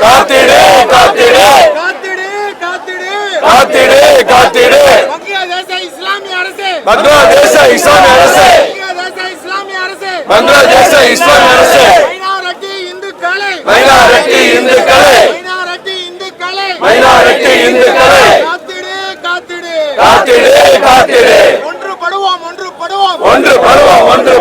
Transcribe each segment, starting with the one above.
காத்திடு காத்திடு. காத்திடு காத்திடு. இஸ்லாமிய அரசு. பங்களாதேச இஸ்லாமிய அரசு. பங்களாதேச இஸ்லாமிய அரசு. மைனாரிட்டி இந்துக்களை. மைனாரிட்டி இந்துக்களை. காத்திடு காத்திடு. ஒன்று படுவோம் ஒன்று படுவோம் ஒன்று படுவோம் ஒன்று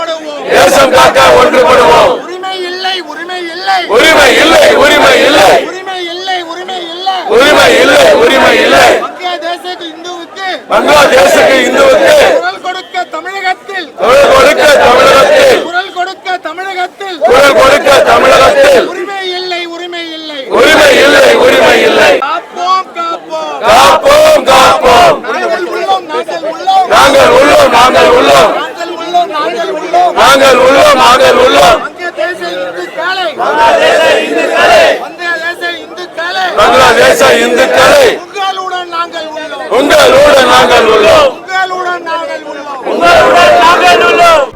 ஒன்றுபடுவோம். தேசம் காக்க ஒன்று படுவோம் உரிமை இல்லை உரிமை இல்லை. உரிமை இல்லை உரிமை இல்லை. உரிமை இல்லை உரிமை இல்லை. உரிமை இல்லை உரிமை இல்லை. வங்கதேச இந்துவுக்கு. பங்களாதேசுக்கு இந்துவுக்கு குரல் கொடுக்க தமிழகத்தில் குரல் கொடுக்க தமிழகத்தில் குரல் கொடுக்க தமிழகத்தில் குரல் கொடுக்க தமிழகத்தில் உரிமை இல்லை உரிமை இல்லை உரிமை இல்லை உரிமை இல்லை காப்போம் காப்போம் காப்போம் காப்போம் நாங்கள் உள்ளோம் நாங்கள் உள்ளோம் நாங்கள் உள்ளோம் நாங்கள் உள்ளோம் நாங்கள் உள்ளோம் நாங்கள் உள்ளோம் நாங்கள் உள்ளோம் நாங்கள் உள்ளோம். வங்கதேச இந்துக்களை உங்களுடன் நாங்கள் உள்ளோம். உங்களோடு நாங்கள் உள்ளோம். உங்களுடன் நாங்கள் உள்ளோம். உங்களுடன் நாங்கள் உள்ளோம்.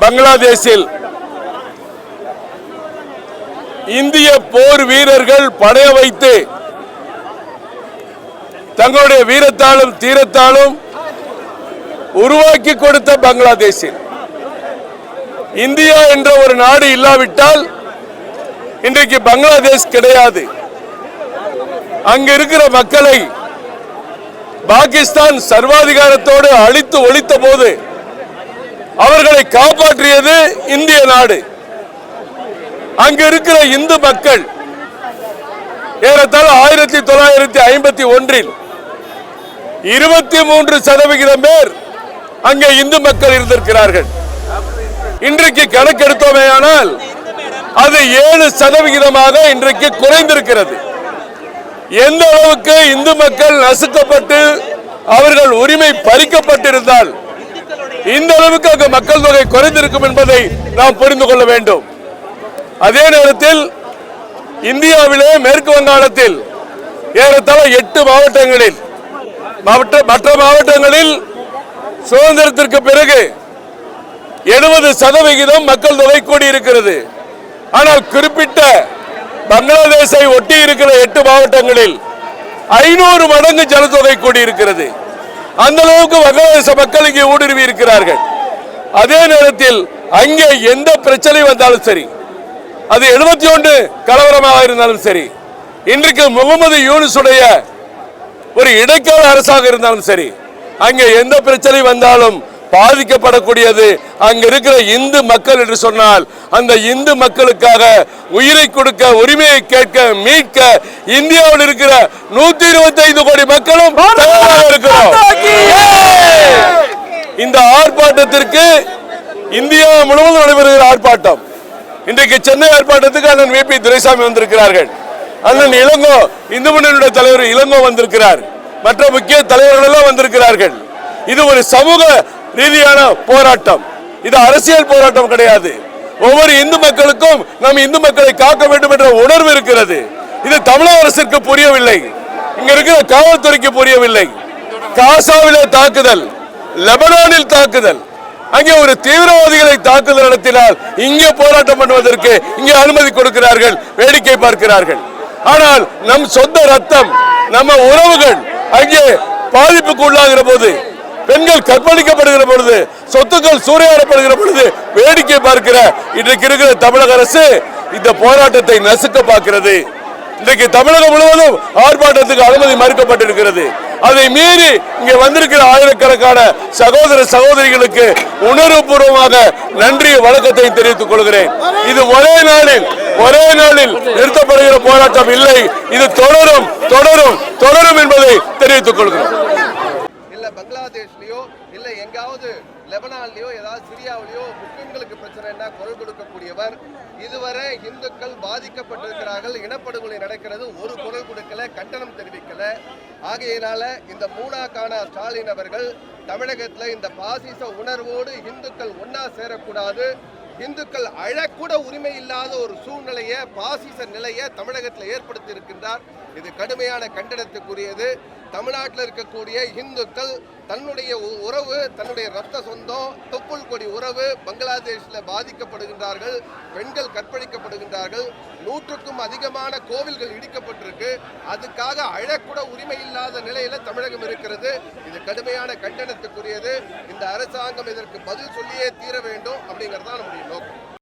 பங்களாதேஷில் இந்திய போர் வீரர்கள் படைய வைத்து தங்களுடைய வீரத்தாலும் தீரத்தாலும் உருவாக்கி கொடுத்த பங்களாதேஷில். இந்தியா என்ற ஒரு நாடு இல்லாவிட்டால் இன்றைக்கு பங்களாதேஷ் கிடையாது. அங்க இருக்கிற மக்களை பாகிஸ்தான் சர்வாதிகாரத்தோடு அழித்து ஒழித்த போது அவர்களை காப்பாற்றியது இந்திய நாடு. அங்கு இருக்கிற இந்து மக்கள் ஏறத்தாழ ஆயிரத்தி தொள்ளாயிரத்தி ஐம்பத்தி ஒன்றில் இருபத்தி மூன்று சதவிகிதம் பேர் அங்கே இந்து மக்கள் இருந்திருக்கிறார்கள். இன்றைக்கு கணக்கெடுத்தோமேயானால் அது ஏழு சதவிகிதமாக இன்றைக்கு குறைந்திருக்கிறது. எந்த அளவுக்கு இந்து மக்கள் நசுக்கப்பட்டு அவர்கள் உரிமை பறிக்கப்பட்டிருந்தால் இந்த அளவுக்கு அங்கு மக்கள் தொகை குறைந்திருக்கும் என்பதை நாம் புரிந்து கொள்ள வேண்டும். அதே நேரத்தில் இந்தியாவிலே மேற்கு வங்காளத்தில் ஏறத்தாழ எட்டு மாவட்டங்களில் மற்ற மாவட்டங்களில் சுதந்திரத்திற்கு பிறகு எழுபது சதவிகிதம் மக்கள் தொகை கூடியிருக்கிறது. ஆனால் குறிப்பிட்ட பங்களாதேஷை ஒட்டி இருக்கிற எட்டு மாவட்டங்களில் ஐநூறு மடங்கு ஜனத்தொகை கூடியிருக்கிறது. அந்த அளவுக்கு வங்களாதேச மக்கள் இங்கே ஊடுருவி இருக்கிறார்கள். அதே நேரத்தில் அங்கே எந்த பிரச்சனை வந்தாலும் சரி அது எழுபத்தி ஒன்று கலவரமாக இருந்தாலும் சரி இன்றைக்கு முகமது யூனிஸுடைய ஒரு இடைக்கால அரசாக இருந்தாலும் சரி அங்கே எந்த பிரச்சனை வந்தாலும் பாதிக்கப்படக்கூடியது. அங்க இருக்கிற இந்து மக்கள் என்று சொன்னால் அந்த இந்து மக்களுக்காக உயிரை கொடுக்க உரிமையை கேட்க மீட்க இந்தியாவில் இருக்கிற நூத்தி இருபத்தி ஐந்து கோடி மக்களும் இருக்கிறோம். இந்த ஆர்ப்பாட்டத்திற்கு இந்தியா முழுவதும் நடைபெறுகிற ஆர்ப்பாட்டம். இன்றைக்கு சென்னை ஆர்ப்பாட்டத்துக்கு அண்ணன் விபி துரைசாமி வந்திருக்கிறார்கள். அண்ணன் இளங்கோ இந்து முன்னணியுடைய தலைவர் இளங்கோ வந்திருக்கிறார். மற்ற முக்கிய தலைவர்கள் எல்லாம் வந்திருக்கிறார்கள். இது ஒரு சமூக ரீதியான போராட்டம். இது அரசியல் போராட்டம் கிடையாது. ஒவ்வொரு இந்து மக்களுக்கும் நம் இந்து மக்களை காக்க வேண்டும் என்ற உணர்வு இருக்கிறது. இது தமிழக அரசிற்கு புரியவில்லை. இங்க இருக்கிற காவல்துறைக்கு புரியவில்லை. காசாவிலே தாக்குதல் லெபனானில் தாக்குதல் அங்கே ஒரு தீவிரவாதிகளை தாக்குதல் நடத்தினால் இங்கே போராட்டம் பண்ணுவதற்கு இங்கே அனுமதி கொடுக்கிறார்கள் வேடிக்கை பார்க்கிறார்கள். ஆனால் நம் சொந்த ரத்தம் நம்ம உறவுகள் அங்கே பாதிப்புக்கு உள்ளாகிற போது பெண்கள் கற்பழிக்கப்படுகிற பொழுது சொத்துக்கள் சூறையாடப்படுகிற பொழுது வேடிக்கை பார்க்கிற இன்றைக்கு இருக்கிற தமிழக அரசு இந்த போராட்டத்தை நசுக்க பார்க்கிறது. இன்றைக்கு தமிழகம் முழுவதும் ஆர்ப்பாட்டத்துக்கு அனுமதி மறுக்கப்பட்டிருக்கிறது. அதை மீறி இங்கே வந்திருக்கிற ஆயிரக்கணக்கான சகோதர சகோதரிகளுக்கு உணர்வுபூர்வமாக நன்றி வணக்கத்தை தெரிவித்துக் கொள்கிறேன். இது ஒரே நாளில் ஒரே நாளில் நிறுத்தப்படுகிற போராட்டம் இல்லை. இது தொடரும் தொடரும் தொடரும் என்பதை தெரிவித்துக் கொள்கிறோம். பங்களாதேஷ்லேயோ இல்லை எங்காவது லெபனான்லேயோ ஏதாவது சிரியாவிலேயோ முஸ்லிம்களுக்கு பிரச்சனைன்னா குரல் கொடுக்கக்கூடியவர். இதுவரை இந்துக்கள் பாதிக்கப்பட்டிருக்கிறார்கள் இனப்படுகொலை நடக்கிறது ஒரு குரல் கொடுக்கல கண்டனம் தெரிவிக்கல. ஆகையினால இந்த மூணாக்கான ஸ்டாலின் அவர்கள் தமிழகத்தில் இந்த பாசிச உணர்வோடு இந்துக்கள் ஒன்னா சேரக்கூடாது. இந்துக்கள் அழக்கூட உரிமை இல்லாத ஒரு சூழ்நிலையை பாசிச நிலையை தமிழகத்தில் ஏற்படுத்தி இருக்கின்றார் இது கடுமையான கண்டனத்துக்குரியது. தமிழ்நாட்டில் இருக்கக்கூடிய இந்துக்கள் தன்னுடைய உ- உறவு தன்னுடைய ரத்த சொந்தம் தொப்புள் கொடி உறவு பங்களாதேஷில் பாதிக்கப்படுகின்றார்கள் பெண்கள் கற்பழிக்கப்படுகின்றார்கள் நூற்றுக்கும் அதிகமான கோவில்கள் இடிக்கப்பட்டிருக்கு. அதுக்காக அழக்கூட உரிமை இல்லாத நிலையில் தமிழகம் இருக்கிறது. இது கடுமையான கண்டனத்துக்குரியது. இந்த அரசாங்கம் இதற்கு பதில் சொல்லியே தீர வேண்டும் அப்படிங்கிறது தான் நம்முடைய நோக்கம்.